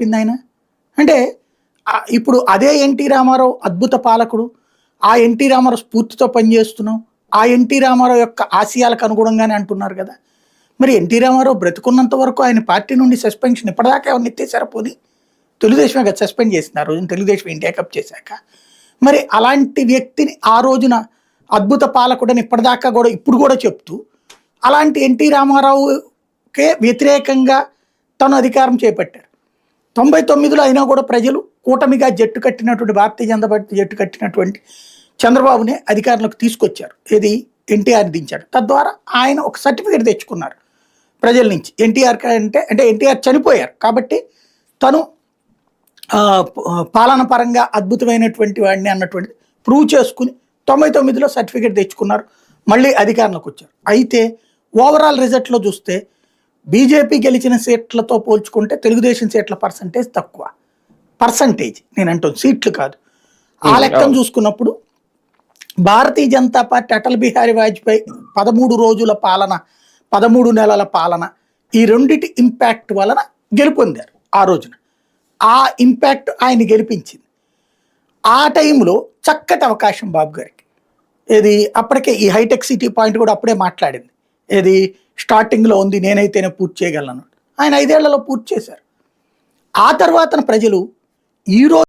చెప్పింది ఆయన? అంటే ఇప్పుడు అదే ఎన్టీ రామారావు అద్భుత పాలకుడు ఆ ఎన్టీ రామారావు స్ఫూర్తితో పనిచేస్తున్నాం ఆ ఎన్టీ రామారావు యొక్క ఆశయాలకు అనుగుణంగానే అంటున్నారు కదా. మరి ఎన్టీ రామారావు బ్రతుకున్నంత వరకు ఆయన పార్టీ నుండి సస్పెన్షన్ ఇప్పటిదాకా ఎవరిని ఎత్తేసారా పోనీ? తెలుగుదేశం కదా సస్పెండ్ చేసింది ఆ రోజున తెలుగుదేశం ఇండియా కప్ చేశాక. మరి అలాంటి వ్యక్తిని ఆ రోజున అద్భుత పాలకుడని ఇప్పటిదాకా కూడా ఇప్పుడు కూడా చెప్తూ అలాంటి ఎన్టీ రామారావుకే వ్యతిరేకంగా తను అధికారం చేపట్టారు. తొంభై తొమ్మిదిలో అయినా కూడా ప్రజలు కూటమిగా జట్టు కట్టినటువంటి భారతీయ జనతా పార్టీ జట్టు కట్టినటువంటి చంద్రబాబునే అధికారంలోకి తీసుకొచ్చారు. ఏది? ఎన్టీఆర్ దించారు. తద్వారా ఆయన ఒక సర్టిఫికేట్ తెచ్చుకున్నారు ప్రజల నుంచి. ఎన్టీఆర్ అంటే అంటే ఎన్టీఆర్ చనిపోయారు. కాబట్టి తను పాలన పరంగా అద్భుతమైనటువంటి వాడిని అన్నటువంటి ప్రూవ్ చేసుకుని తొంభై తొమ్మిదిలో సర్టిఫికేట్ తెచ్చుకున్నారు. మళ్ళీ అధికారంలోకి వచ్చారు. అయితే ఓవరాల్ రిజల్ట్లో చూస్తే బీజేపీ గెలిచిన సీట్లతో పోల్చుకుంటే తెలుగుదేశం సీట్ల పర్సంటేజ్ తక్కువ. పర్సంటేజ్ నేను అంటాను సీట్లు కాదు. ఆ లెక్కను చూసుకున్నప్పుడు భారతీయ జనతా పార్టీ అటల్ బిహారీ వాజ్పేయి పదమూడు రోజుల పాలన పదమూడు నెలల పాలన ఈ రెండిటి ఇంపాక్ట్ వలన గెలుపొందారు ఆ రోజున. ఆ ఇంపాక్ట్ ఆయన గెలిపించింది. ఆ టైంలో చక్కటి అవకాశం బాబు గారికి. ఏది అప్పటికే ఈ హైటెక్ సిటీ పాయింట్ కూడా అప్పుడే మాట్లాడింది. ఏది? స్టార్టింగ్లో ఉంది నేనైతేనే పూర్తి చేయగలను. ఆయన ఐదేళ్ళలో పూర్తి చేశారు. ఆ తర్వాత ప్రజలు ఈరోజు